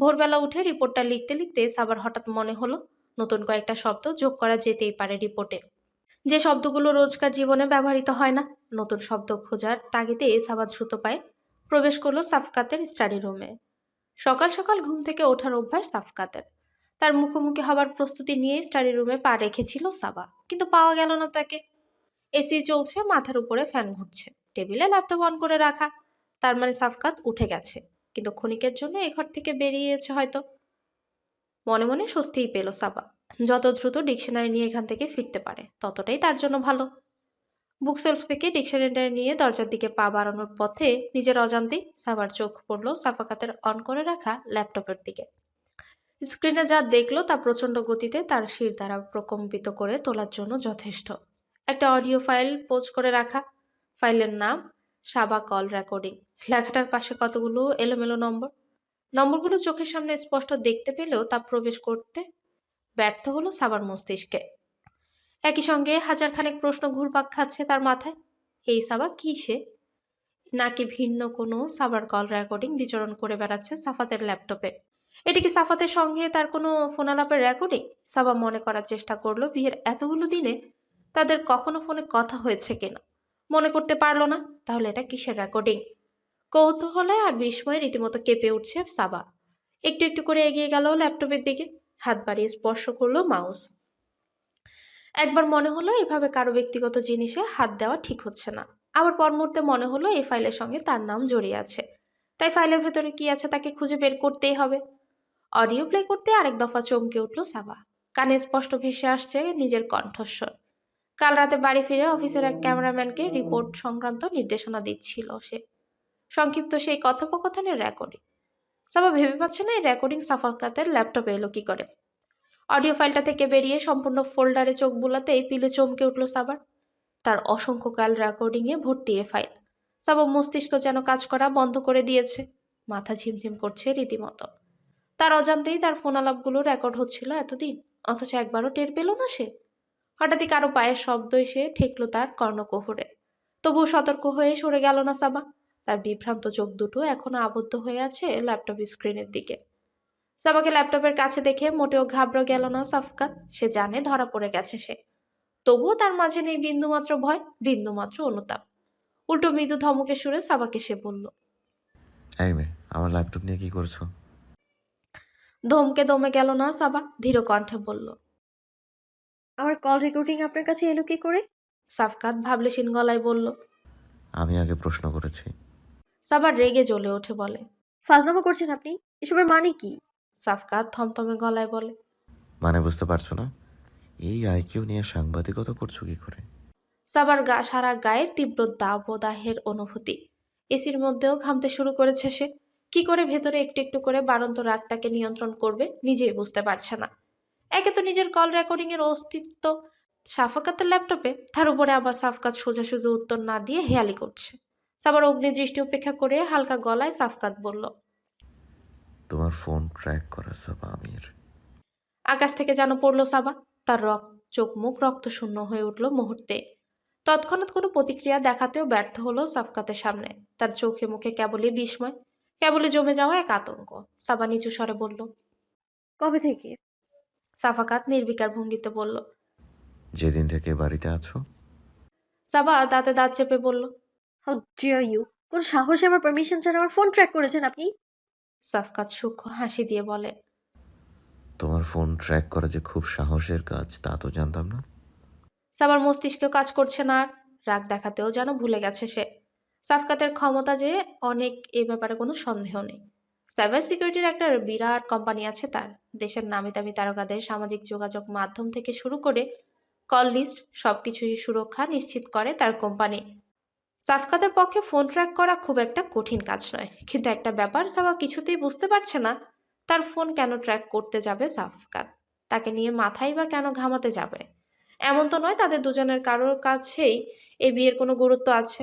ভোরবেলা উঠে রিপোর্টটা লিখতে লিখতে সাবার হঠাৎ মনে হলো, নতুন কয়েকটা শব্দ যোগ করা যেতেই পারে রিপোর্টে। যে শব্দগুলো রোজকার জীবনে ব্যবহৃত হয় না, নতুন শব্দ খোঁজার তাগিদে সাবা দ্রুত পায়। প্রবেশ করল সাফকাতের স্টাডি রুমে। সকাল সকাল ঘুম থেকে ওঠার অভ্যাস সাফকাতের। তার মুখোমুখি হবার প্রস্তুতি নিয়ে স্টাডি রুমে পা রেখেছিল সাবা, কিন্তু পাওয়া গেল না তাকে। এসি চলছে, মাথার উপরে ফ্যান ঘুরছে, টেবিলে ল্যাপটপ অন করে রাখা, তার মানে সাফকাত উঠে গেছে। কিন্তু ক্ষণিকের জন্য এ ঘর থেকে বেরিয়েছে হয়তো। মনে মনে স্বস্তিই পেল সাবা। যত দ্রুত ডিকশনারি নিয়ে এখান থেকে ফিরতে পারে, ততটাই তার জন্য ভালো। বুক সেলফ থেকে ডিকশনারিটা নিয়ে দরজার দিকে পা বাড়ানোর পথে নিজের অজান্তেই সাবার চোখ পড়ল সাফাকাতের অন করে রাখা ল্যাপটপের দিকে। স্ক্রিনে যা দেখল তা প্রচণ্ড গতিতে তার শির দ্বারা প্রকম্পিত করে তোলার জন্য যথেষ্ট। একটা অডিও ফাইল পোজ করে রাখা। ফাইলের নাম সাবা কল রেকর্ডিং। লেখাটার পাশে কতগুলো এলোমেলো নম্বর? নম্বরগুলো চোখের সামনে স্পষ্ট দেখতে পেলেও তা প্রবেশ করতে ব্যর্থ হলো সাবার মস্তিষ্কে। একই সঙ্গে হাজার খানেক প্রশ্ন ঘুরপাক খাচ্ছে তার মাথায়। এই সাবা কি সে? নাকি ভিন্ন কোনো সাবার কল রেকর্ডিং বিচরণ করে বেড়াচ্ছে সাফাতের ল্যাপটপে? এটি কি সাফাতের সঙ্গে তার কোনো ফোনালাপের রেকর্ডিং? সাবা মনে করার চেষ্টা করল বিয়ের এতগুলো দিনে। তাদের কখনো ফোনে কথা হয়েছে কিনা? মনে করতে পারল না। তাহলে এটা কিসের রেকর্ডিং কৌতূহলে আর বিস্ময়ে রীতিমতো কেঁপে উঠছে সাবা। একটু একটু করে এগিয়ে গেল ল্যাপটপের দিকে। হাত বাড়িয়ে স্পর্শ করল মাউস। একবার মনে হলো এভাবে কারও ব্যক্তিগত জিনিসে হাত দেওয়া ঠিক হচ্ছে না। আবার পর মুহূর্তে মনে হলো এই ফাইলের সঙ্গে তার নাম জড়িয়ে আছে। তাই ফাইলের ভেতরে কি আছে তাকে খুঁজে বের করতেই হবে। অডিও প্লে করতে আরেক দফা চমকে উঠল সাবা। কানে স্পষ্ট ভেসে আসছে নিজের কণ্ঠস্বর। কাল রাতে বাড়ি ফিরে অফিসের এক ক্যামেরাম্যানকে রিপোর্ট সংক্রান্ত নির্দেশনা দিচ্ছিল সে। সংক্ষিপ্ত সেই কথোপকথনের রেকর্ডিং সাবা ভেবে পাচ্ছে না এই রেকর্ডিং সাফাকাতের ল্যাপটপে এলো কি করে। অডিও ফাইলটা থেকে বেরিয়ে সম্পূর্ণ ফোল্ডারে চোখ বুলাতেই পিলে চমকে উঠল সাবার তার অসংখ্য কাল রেকর্ডিংয়ে ভর্তি এ ফাইল সাবা মস্তিষ্ক যেন কাজ করা বন্ধ করে দিয়েছে। মাথা ঝিমঝিম করছে রীতিমতো। তার অজান্তেই তার ফোন আলাপগুলো রেকর্ড হচ্ছিল এতদিন। অথচ একবারও টের পেল না সে। হঠাৎই কারও পায়ের শব্দ এসে ঠেকলো তার কর্ণকোহরে। তবুও সতর্ক হয়ে সরে গেল না সাবা। তার বিভ্রান্ত চোখ দুটো এখনও আবদ্ধ হয়ে আছে ল্যাপটপ স্ক্রিনের দিকে। সাবাকে ল্যাপটপের কাছে দেখে মোটেও ঘাবড়ে গেল না সাফকাত। সে জানে ধরা পড়ে গেছে সে। তবুও তার মাঝে নেই বিন্দুমাত্র ভয় বিন্দুমাত্র অনুতাপ। উল্টো মৃদু ধমকে সুরে সাবাকে সে বলল এই মেয়ে আমার ল্যাপটপ নিয়ে কি করছ? ধমকে দমে গেল না সাবা ধীর কণ্ঠে বলল আমার কল রেকর্ডিং আপনার কাছে এলো কি করে? সাফকাত ভাবলেশীন গলায় বলল আমি আগে প্রশ্ন করেছি। সাবার রেগে জ্বলে ওঠে বলে ফাজলামো করছেন আপনি? এসবের মানে কি? সাফকাত থমথমে গলায় বলে মানে বুঝতে পারছ না? এই আইকিউ নিয়ে সাংবাদিকতা করছ কি করে? সাবার গা সারা গায়ে তীব্র দাবদাহের অনুভূতি। এসির মধ্যেও ঘামতে শুরু করেছে সে। কি করে ভেতরে একটু একটু করে বাড়ন্ত রাগটাকে নিয়ন্ত্রণ করবে নিজেই বুঝতে পারছে না। একে তো নিজের কল রেকর্ডিং এর অস্তিত্ব। সাফাকাতের ল্যাপটপে তার উপরে আবার সাফকাত সোজাসুজি উত্তর না দিয়ে হেয়ালি করছে। সাবার অগ্নি দৃষ্টি উপেক্ষা করে হালকা গলায় সাফকাত বলল তোমার ফোন ট্র্যাক করা সাবা আমির। আকাশ থেকে যেন পড়ল সাবা তার রক্ত চোখ মুখ রক্ত শূন্য হয়ে উঠল মুহূর্তে। তৎক্ষণাৎ কোনো প্রতিক্রিয়া দেখাতেও ব্যর্থ হলো সাফকাতের সামনে। তার চোখে মুখে কেবলই বিস্ময় কেবলই জমে যাওয়া এক আতঙ্ক। সাবা নিচু স্বরে বলল কবে থেকে? সাফাকাত নির্বিকার ভঙ্গিতে বলল। যেদিন থেকে বাড়িতে আছো? সাবা দাঁতে দাঁত চেপে বলল। হাউ ডিয়ার ইউ কোন সাহসে আমার পারমিশন ছাড়া আমার ফোন ট্র্যাক করেছেন আপনি? সাফকাত সূক্ষ্ম হাসি দিয়ে বলে। তোমার ফোন ট্র্যাক করা যে খুব সাহসের কাজ তা তো জানতাম না। সাবার মস্তিষ্কেও কাজ করছে না আর রাগ দেখাতেও যেন ভুলে গেছে সে। সাফকাতের ক্ষমতা যে অনেক এ ব্যাপারে কোনো সন্দেহ নেই। সাইবার সিকিউরিটির একটা বিরাট কোম্পানি আছে তার। দেশের নামি দামি তারকাদের সামাজিক যোগাযোগ মাধ্যম থেকে শুরু করে কল লিস্ট সবকিছুই সুরক্ষা নিশ্চিত করে তার কোম্পানি। সাফকাতের পক্ষে ফোন ট্র্যাক করা খুব একটা কঠিন কাজ নয়। কিন্তু একটা ব্যাপার সাবা কিছুতেই বুঝতে পারছে না, তার ফোন কেন ট্র্যাক করতে যাবে সাফকাত? তাকে নিয়ে মাথায় বা কেন ঘামাতে যাবে? এমন তো নয় তাদের দুজনের কারোর কাছেই এই বিয়ের কোনো গুরুত্ব আছে।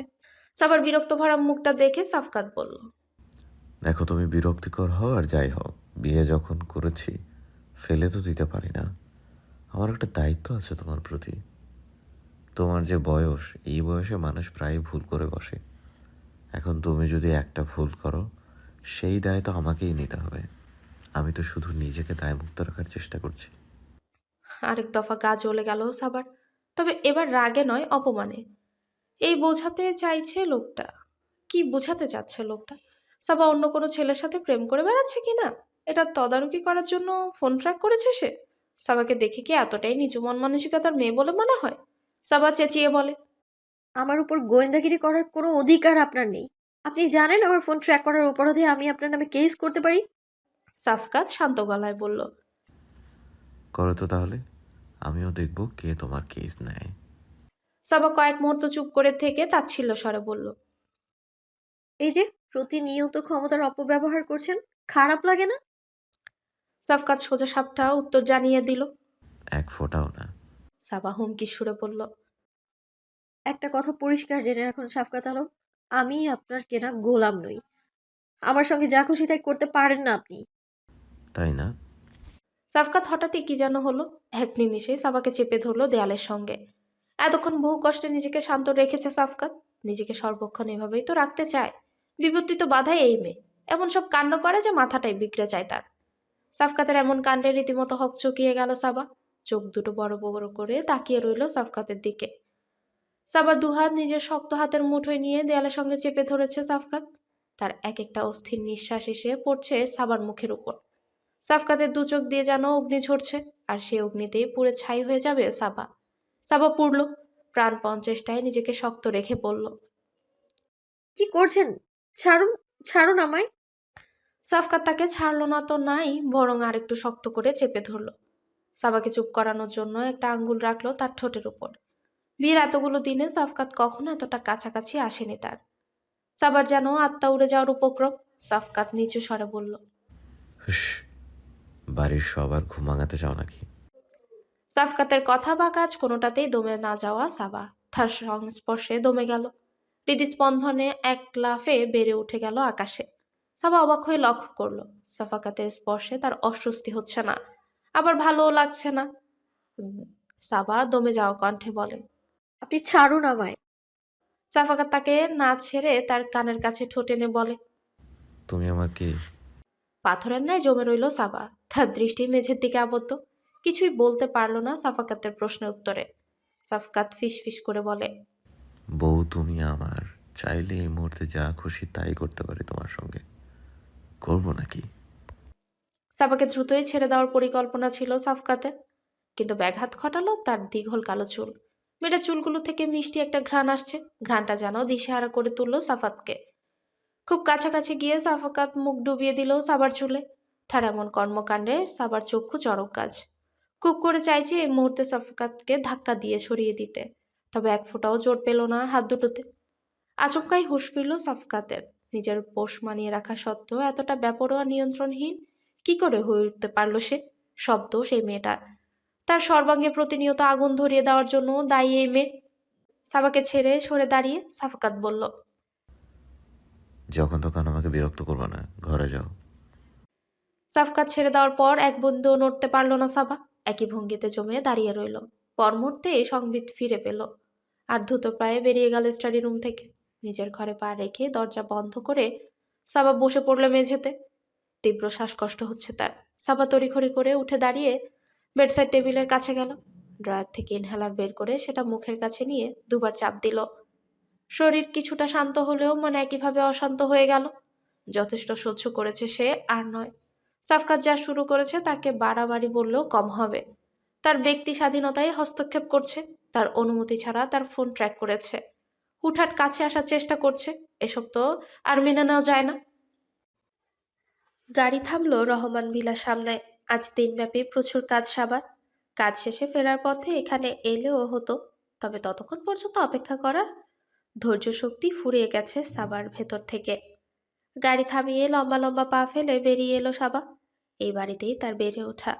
সাবার বিরক্ত ভরা মুখটা দেখে সাফকাত বলল দেখো তুমি বিরক্তিকর হও আর যাই হও বিয়ে যখন করেছি, ফেলে তো দিতে পারি না। আমার একটা দায়িত্ব আছে তোমার প্রতি। তোমার যে বয়স, এই বয়সে মানুষ প্রায় ভুল করে বসে। এখন তুমি যদি একটা ভুল করো, সেই দায় তো আমাকেই নিতে হবে। আমি তো শুধু নিজেকে দায়মুক্ত রাখার চেষ্টা করছি। আরেক দফা গা জ্বলে গেল সাবার। তবে এবার রাগে নয়, অপমানে। এই বোঝাতে চাইছে লোকটা। কি বোঝাতে চাচ্ছে লোকটা? সাবা অন্য কোনো ছেলের সাথে প্রেম করে বেড়াচ্ছে কি না? এটা তদারকি করার জন্য ফোন ট্র্যাক করেছে সে? সাবাকে দেখে কি এতটাই নিচু মন মানসিকতার মেয়ে বলে মনে হয়? সাবা চেঁচিয়ে বলে আমার উপর গোয়েন্দাগিরি করার কোনো অধিকার আপনার নেই। আপনি জানেন আমার ফোন ট্র্যাক করার অপরাধে আমি আপনার নামে কেস করতে পারি? সাফকাত শান্ত গলায় বলল করো তো তাহলে। আমিও দেখব কে তোমার কেস নেয়। সাবা কয়েক মুহূর্ত চুপ করে থেকে তাচ্ছিল্য স্বরে বলল এই যে প্রতিনিয়ত ক্ষমতার অপব্যবহার করছেন খারাপ লাগে না? সাফকাত সোজা সাপটা উত্তর জানিয়ে দিল। এক ফোঁটাও না। সাবা হুমকি সুরে বলল একটা কথা পরিষ্কার জেনে রাখুন সাফকাত আলম আমি আপনার কেনা গোলাম নই। আমার সঙ্গে যা খুশি তাই করতে পারেন না আপনি। তাই না? সাফকাত হঠাৎই কি যেন হলো এক নিমিষে সাবাকে চেপে ধরলো দেয়ালের সঙ্গে। এতক্ষণ বহু কষ্টে নিজেকে শান্ত রেখেছে সাফকাত নিজেকে সর্বক্ষণ এভাবেই তো রাখতে চায়। বিপত্তি তো বাধাই এই মেয়ে। এমন সব কাণ্ড করে যে মাথাটাই বিগড়ে যায় তার। সাফকাতের এমন কাণ্ডে রীতিমতো হক চকিয়ে গেল সাবা। চোখ দুটো বড় বড় করে তাকিয়ে রইল সাফকাতের দিকে। সাবার দুহাত নিজের শক্ত হাতের মুঠোয় নিয়ে দেয়ালের সঙ্গে চেপে ধরেছে সাফকাত। তার এক একটা অস্থির নিঃশ্বাস এসে পড়ছে সাবার মুখের উপর। সাফকাতের দু চোখ দিয়ে যেন অগ্নি ঝরছে, আর সে অগ্নিতেই পুড়ে ছাই হয়ে যাবে সাবা। সাবা পুড়ল, প্রাণপণ চেষ্টায় নিজেকে শক্ত রেখে বলল, কি করছেন? ছাড়ুন ছাড়ুন আমায়। সাফকাত তাকে ছাড়লো না তো নাই বরং আর একটু শক্ত করে চেপে ধরলো। সাবাকে চুপ করানোর জন্য একটা আঙ্গুল রাখল তার ঠোঁটের উপর। বিয়ের এতগুলো দিনে সাফকাত কখনো এতটা কাছাকাছি আসেনি তার। সাবার যেন আত্মা উড়ে যাওয়ার উপক্রম সাফকাত নিচু স্বরে বলল বাড়ির সবার ঘুম ভাঙাতে চাও নাকি? সাফকাতের কথা বা কাজ কোনোটাতেই দমে না যাওয়া সাবা। তার সংস্পর্শে দমে গেল। হৃদস্পন্দনে এক লাফে বেড়ে উঠে গেল আকাশে। সাবা অবাক হয়ে লক্ষ্য করল সাফাকাতের স্পর্শে তার অস্বস্তি হচ্ছে না আবার ভালোও লাগছে না। সাবা দমে যাওয়া কণ্ঠে বলে আপনি ছাড়ুন আমায়। সাফাকাত তাকে না ছেড়ে তার কানের কাছে ঠোঁট এনে বলে তুমি আমার কি? পাথরের ন্যায় জমে রইল সাবা তার দৃষ্টি মেঝের দিকে আবদ্ধ। কিছুই বলতে পারল না সাফাকাতের প্রশ্নের উত্তরে। সাফকাত ফিস ফিস করে বলে বউ তুমি আমার, চাইলে এই মুহূর্তে যা খুশি তাই করতে পারি তোমার সঙ্গে। করব নাকি? সাবাকে দ্রুতই ছেড়ে দেওয়ার পরিকল্পনা ছিল সাফকাতে, কিন্তু ব্যাঘাত ঘটালো তার দীঘল কালো চুল। মেয়েটা চুলগুলো থেকে মিষ্টি একটা ঘ্রাণ আসছে, ঘ্রাণটা যেন দিশেহারা করে তুললো সাফাতকে। খুব কাছাকাছি গিয়ে সাফাকাত মুখ ডুবিয়ে দিল সাবার চুলে। তার এমন কর্মকাণ্ডে সাবার চক্ষু চড়ক কাজ। খুব করে চাইছে এই মুহূর্তে সাফাকাতকে ধাক্কা দিয়ে সরিয়ে দিতে। তবে এক ফোঁটাও জোর পেল না হাত দুটোতে। আচমকাই হুঁশ ফিরল সাফকাতের। নিজের পোষ মানিয়ে রাখা সত্ত্বেও এতটা ব্যাপরোয়া নিয়ন্ত্রণহীন কি করে হয়ে উঠতে পারল সে? শব্দ সেই মেয়েটার। তার সর্বাঙ্গে প্রতিনিয়ত আগুন ধরিয়ে দেওয়ার জন্য দায়ী এই মেয়ে। সাবাকে ছেড়ে সরে দাঁড়িয়ে সাফাকাত বলল যখন তখন আমাকে বিরক্ত করব না ঘরে যাও। সাফকাত ছেড়ে দেওয়ার পর এক বন্ধু নড়তে পারল না সাবা। একই ভঙ্গিতে জমে দাঁড়িয়ে রইল। পর মুহূর্তে সংবিত ফিরে পেল। আর দ্রুত প্রায় বেরিয়ে গেল স্টাডি রুম থেকে। নিজের ঘরে পা রেখে দরজা বন্ধ করে সাবা বসে পড়ল মেঝেতে। তীব্র শ্বাসকষ্ট হচ্ছে তার। সাবা তড়িঘড়ি করে উঠে দাঁড়িয়ে বেডসাইড টেবিলের কাছে গেল। ড্রয়ার থেকে ইনহেলার বের করে সেটা মুখের কাছে নিয়ে দুবার চাপ দিল। শরীর কিছুটা শান্ত হলেও মন একইভাবে অশান্ত হয়ে গেল। যথেষ্ট সহ্য করেছে সে আর নয়। সাফকাত যা শুরু করেছে তাকে বাড়াবাড়ি বললেও কম হবে। তার ব্যক্তি স্বাধীনতায় হস্তক্ষেপ করছে। তার অনুমতি ছাড়া তার ফোন ট্র্যাক করেছে। হুটহাট কাছে আসার চেষ্টা করছে। এসব তো আর মেনে নেওয়া যায় না। গাড়ি থামলো রহমান ভিলা সামনে। আজ দিনব্যাপী প্রচুর কাজ সাবার। কাজ শেষে ফেরার পথে এখানে এলেও হতো, তবে ততক্ষণ পর্যন্ত অপেক্ষা করার ধৈর্য শক্তি ফুরিয়ে গেছে সাবার ভেতর থেকে। গাড়ি থামিয়ে লম্বা লম্বা পা ফেলে বেরিয়ে এলো সাবা। এই বাড়িতেই তার বেড়ে ওঠা,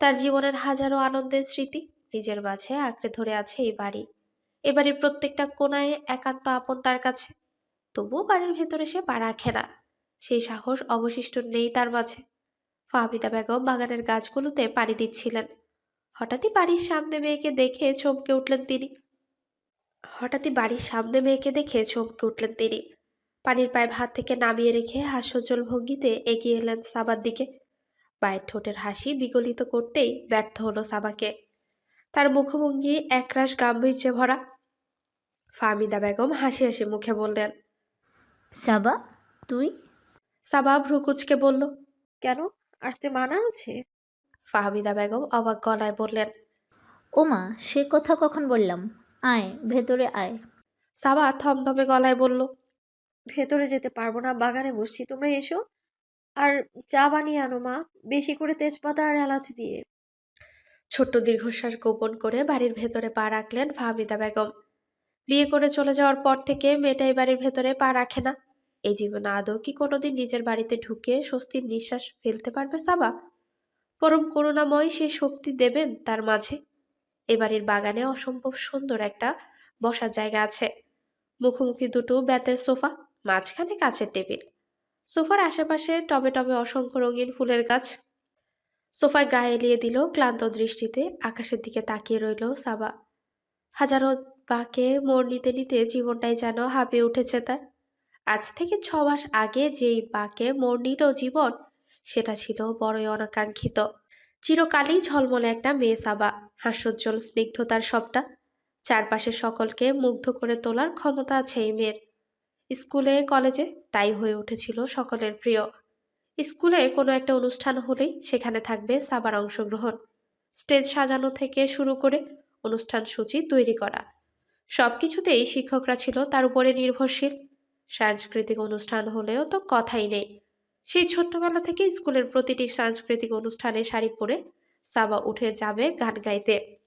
তার জীবনের হাজারো আনন্দের স্মৃতি। নিজের মাঝে আঁকড়ে ধরে আছে এই বাড়ি। এ বাড়ির প্রত্যেকটা কোনায় একান্ত আপন তার কাছে। তবুও বাড়ির ভেতরে সে পা রাখে না। সেই সাহস অবশিষ্ট নেই তার মাঝে। ফাহমিদা বেগম বাগানের গাছগুলোতে পানি দিচ্ছিলেন। হঠাৎই বাড়ির সামনে মেয়েকে দেখে চমকে উঠলেন তিনি। হঠাৎই বাড়ির সামনে মেয়েকে দেখে চমকে উঠলেন তিনি। পানির পায়ে হাত থেকে নামিয়ে রেখে হাস্যজ্জ্বল ভঙ্গিতে এগিয়ে এলেন সাবার দিকে। পায়ের ঠোঁটের হাসি বিগলিত করতেই ব্যর্থ হলো সাবাকে তার মুখভঙ্গি একরাশ গাম্ভীর্যে ভরা। ফাহমিদা বেগম হাসি হাসি মুখে বললেন সাবা তুই? সাবা ভ্রুকুচকে বলল কেন? আসতে মানা আছে? ফাহমিদা বেগম অবাক গলায় বললেন ওমা সে কথা কখন বললাম? আয় ভেতরে আয়। সাবা থমথমে গলায় বলল ভেতরে যেতে পারব না বাগানে বসছি তোমরা এসো। আর চা বানিয়ে আনো মা বেশি করে তেজপাতা আর এলাচ দিয়ে। ছোট্ট দীর্ঘশ্বাস গোপন করে বাড়ির ভেতরে পা রাখলেন ফাহমিদা বেগম। বিয়ে করে চলে যাওয়ার পর থেকে মেয়েটাই বাড়ির ভেতরে পা রাখে না। এই জীবনে আদৌ কি কোনোদিন নিজের বাড়িতে ঢুকে স্বস্তির নিঃশ্বাস ফেলতে পারবে সাবা? পরম করুণাময় সে শক্তি দেবেন তার মাঝে। এ বাড়ির বাগানে অসম্ভব সুন্দর একটা বসার জায়গা আছে। মুখোমুখি দুটো বেতের সোফা, মাঝখানে কাছের টেবিল। সোফার আশেপাশে টবে টবে অসংখ্য রঙিন ফুলের গাছ সোফায় গায়ে এলিয়ে দিল ক্লান্ত দৃষ্টিতে, আকাশের দিকে তাকিয়ে রইল সাবা। হাজারো বাকে মোড় নিতে নিতে জীবনটাই যেন হাঁপিয়ে উঠেছে তার। আজ থেকে ছ মাস আগে যেই বাকে মোড় নিল জীবন, সেটা ছিল বড়ই অনাকাঙ্ক্ষিত। চিরকালই ঝলমলে একটা মেয়ে সাবা, হাস্যোজ্জ্বল, স্নিগ্ধতার সবটা। চারপাশের সকলকে মুগ্ধ করে তোলার ক্ষমতা আছে এই মেয়ের। স্কুলে, কলেজে তাই হয়ে উঠেছিল সকলের প্রিয়। স্কুলে কোনো একটা অনুষ্ঠান হলেই সেখানে থাকবে সাবার অংশগ্রহণ। স্টেজ সাজানো থেকে শুরু করে অনুষ্ঠান সূচি তৈরি করা। সব কিছুতেই শিক্ষকরা ছিল তার উপরে নির্ভরশীল। সাংস্কৃতিক অনুষ্ঠান হলেও তো কথাই নেই। সেই ছোট্টবেলা থেকে স্কুলের প্রতিটি সাংস্কৃতিক অনুষ্ঠানে শাড়ি পরে সাবা উঠে যাবে গান গাইতে।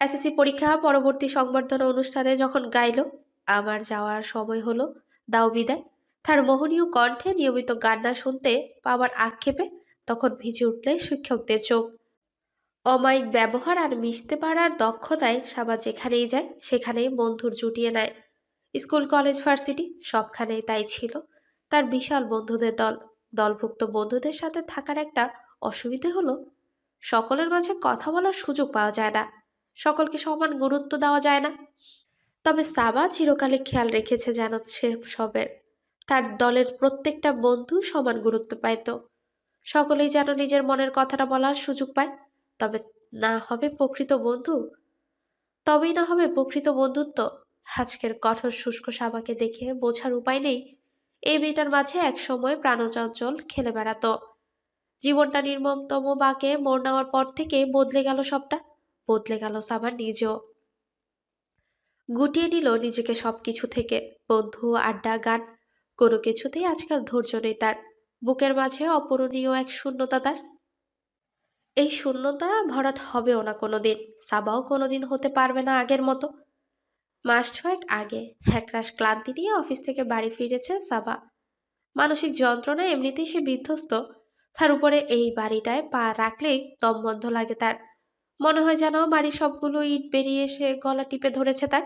এসএসসি পরীক্ষা, পরবর্তী সংবর্ধনা অনুষ্ঠানে যখন গাইল, আমার যাওয়ার সময় হলো, দাও বিদায়। তার মোহনীয় কণ্ঠে নিয়মিত গান না শুনতে পাওয়ার আক্ষেপে তখন ভিজে উঠলে শিক্ষকদের চোখ। অমায়িক ব্যবহার আর মিশতে পারার দক্ষতায় সাবা যেখানেই যায়, সেখানেই বন্ধুর জুটিয়ে নেয়। স্কুল, কলেজ, ভার্সিটি সবখানেই তাই ছিল তার বিশাল বন্ধুদের দল। দলভুক্ত বন্ধুদের সাথে থাকার একটা অসুবিধে হলো, সকলের মাঝে কথা বলার সুযোগ পাওয়া যায় না। সকলকে সমান গুরুত্ব দেওয়া যায় না। তবে সাবা চিরকালে খেয়াল রেখেছে যেন সে সবের তার দলের প্রত্যেকটা বন্ধু সমান গুরুত্ব পাইত সকলেই যেন নিজের মনের কথাটা বলার সুযোগ পায়। তবে না হবে প্রকৃত বন্ধু? তবেই না হবে প্রকৃত বন্ধুত্ব? আজকের কঠোর শুষ্ক সাবাকে দেখে বোঝার উপায় নেই। এই মেয়েটার মাঝে এক সময় প্রাণচঞ্চল খেলে বেড়াতো। জীবনটা নির্মমতম বাকে মোড় নেওয়ার পর থেকে বদলে গেল সবটা, বদলে গেল সাবার নিজেও। গুটিয়ে নিল নিজেকে সব কিছু থেকে। বন্ধু, আড্ডা, গান কোনো কিছুতেই আজকাল ধৈর্য নেই তার। বুকের মাঝে অপূরণীয় এক শূন্যতা তার। এই শূন্যতা ভরাট হবেও না কোনোদিন, সাবাও কোনোদিন হতে পারবে না আগের মতো। মাস ছয়েক আগে হ্যাকরাস ক্লান্তি নিয়ে অফিস থেকে বাড়ি ফিরেছে সাবা। মানসিক যন্ত্রণা এমনিতেই সে বিধ্বস্ত। তার উপরে এই বাড়িটায় পা রাখলেই দম বন্ধ লাগে তার। মনে হয় যেন বাড়ির সবগুলো ইট বেরিয়ে এসে গলা টিপে ধরেছে তার।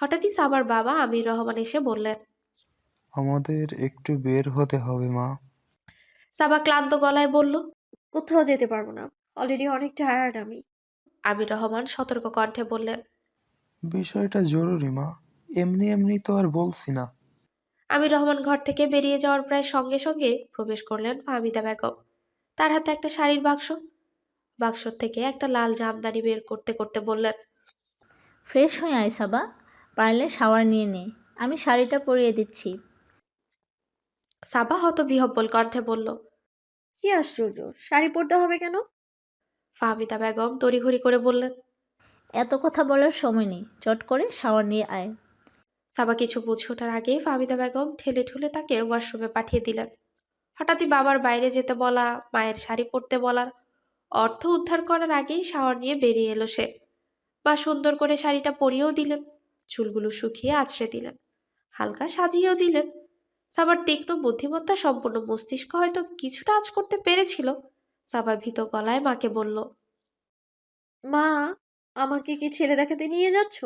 হঠাৎই সাবার বাবা আমির রহমান এসে বললেন আমাদের একটু বের হতে হবে মা। সাবা ক্লান্ত গলায় বলল কোথাও যেতে পারব না। অলরেডি অনেক টায়ার্ড আমি। আমির রহমান সতর্ক কণ্ঠে বললেন বিষয়টা জরুরি মা। এমনি এমনি তো আর বলছি না। আমির রহমান ঘর থেকে বেরিয়ে যাওয়ার প্রায় সঙ্গে সঙ্গে প্রবেশ করলেন ফাহমিদা বেগম। তার হাতে একটা শাড়ির বাক্স। বাক্স থেকে একটা লাল জামদানি বের করতে করতে বললেন ফ্রেশ হয়ে আয় সাবা পারলে শাওয়ার নিয়ে নে। আমি শাড়িটা পরিয়ে দিচ্ছি। সাবা হত বিহব্বল কণ্ঠে বলল কি আশ্চর্য শাড়ি পরতে হবে কেন? ফাহমিদা বেগম তড়িঘড়ি করে বললেন এত কথা বলার সময় নেই চট করে শাওয়ার নিয়ে আয়। সাবা কিছু বুঝে ওঠার আগেই ফাহমিদা বেগম ঠেলে ঠুলে তাকে ওয়াশরুমে পাঠিয়ে দিলেন। হঠাৎই বাবার বাইরে যেতে বলা মায়ের শাড়ি পরতে বলার অর্থ উদ্ধার করার আগেই শাওয়ার নিয়ে বেরিয়ে এলো সে। বা সুন্দর করে শাড়িটা পরিয়েও দিলেন চুলগুলো শুকিয়ে আছড়ে দিলেন হালকা সাজিয়েও দিলেন সাবার তীক্ষ্ণ বুদ্ধিমত্তা সম্পূর্ণ মস্তিষ্ক হয়তো কিছুটা আজ করতে পেরেছিল। সাবা ভীত গলায় মাকে বলল, মা, আমাকে কি ছেলে দেখাতে নিয়ে যাচ্ছ?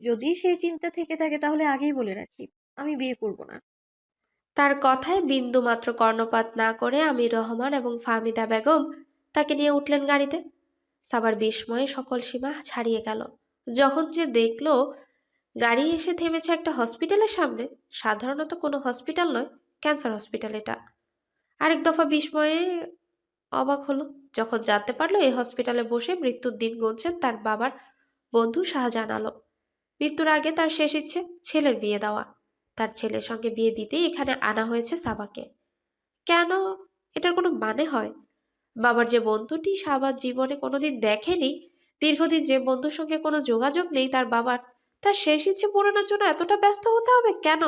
যদি সেই চিন্তা থেকে থাকে তাহলে আগেই বলে রাখি, আমি বিয়ে করব না। তার কথায় বিন্দু মাত্র কর্ণপাত না করে আমির রহমান এবং ফাহমিদা বেগম তাকে নিয়ে উঠলেন গাড়িতে। সাবার বিস্ময়ে সকল সীমা ছাড়িয়ে গেল। যখন যে দেখল গাড়ি এসে থেমেছে একটা হসপিটালের সামনে। সাধারণত কোনো হসপিটাল নয়, ক্যান্সার হসপিটাল এটা। আরেক দফা বিস্ময়ে অবাক হলো, যখন জানতে পারল এই হসপিটালে বসে মৃত্যুর দিন গুনছেন তার বাবার বন্ধু শাহজাহান আলম। মৃত্যুর আগে তার শেষ ইচ্ছে ছেলের বিয়ে দেওয়া। তার ছেলের সঙ্গে বিয়ে দিতেই এখানে আনা হয়েছে সাবাকে। কেন? এটার কোনো মানে হয়? বাবার যে বন্ধুটি সাবার জীবনে কোনোদিন দেখেনি, দীর্ঘদিন যে বন্ধুর সঙ্গে কোনো যোগাযোগ নেই, তার বাবার তার শেষ ইচ্ছে পূরণের জন্য এতটা ব্যস্ত হতে হবে কেন?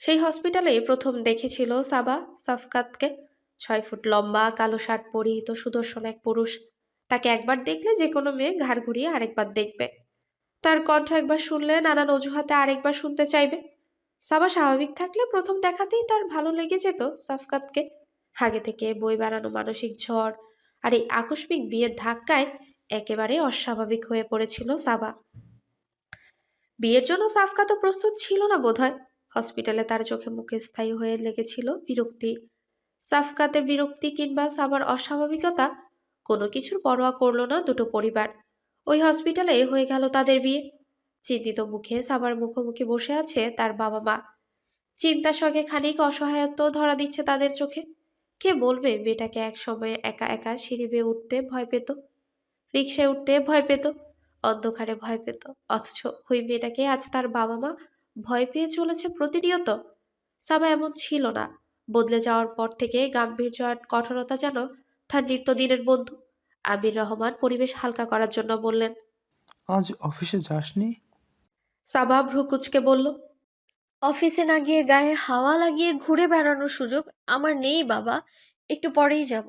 সেই হসপিটালে প্রথম দেখেছিল সাবা সাফকাতকে। ছয় ফুট লম্বা, কালো শার্ট পরিহিত, সুদর্শন এক পুরুষ। তাকে একবার দেখলে যে কোনো মেয়ে ঘাড় ঘুরিয়ে আরেকবার দেখবে। তার কণ্ঠ একবার শুনলে নানান অজুহাতে আরেকবার শুনতে চাইবে। সাবা স্বাভাবিক থাকলে প্রথম দেখাতেই তার ভালো লেগে যেত সাফকাতকে। আগে থেকে বই বেড়ানো মানসিক ঝড় আর এই আকস্মিক বিয়ের ধাক্কায় একেবারে অস্বাভাবিক হয়ে পড়েছিল সাবা। বিয়ের জন্য সাফকা তো প্রস্তুত ছিল না বোধহয়। হসপিটালে তার চোখে মুখে স্থায়ী হয়ে লেগেছিল বিরক্তি। সাফকাতের বিরক্তি কিংবা সাবার অস্বাভাবিকতা কোনো কিছুর পরোয়া করল না দুটো পরিবার। ওই হসপিটালে হয়ে গেল তাদের বিয়ে। চিন্তিত মুখে সাবার মুখোমুখি বসে আছে তার বাবা মা। চিন্তার সঙ্গে খানিক অসহায়ত্ব ধরা দিচ্ছে তাদের চোখে। কে বলবে মেয়েটাকে এক সময়ে একা একা সিঁড়ি বেয়ে উঠতে ভয় পেত? রিক্সায় উঠতে ভয় পেত? অন্ধকারে ভয় পেত। অথচ ওই মেয়েটাকে আজ তার বাবা মা ভয় পেয়ে চলেছে প্রতিনিয়ত। সাবা এমন ছিল না। বদলে যাওয়ার পর থেকে গাম্ভীর্য আর কঠোরতা যেন তার নিত্যদিনের বন্ধু আমির রহমান পরিবেশ হালকা করার জন্য বললেন আজ অফিসে যাসনি? সাবা ভ্রুকুচকে বলল অফিসে না গিয়ে গায়ে হাওয়া লাগিয়ে ঘুরে বেড়ানোর সুযোগ আমার নেই বাবা। একটু পরেই যাব।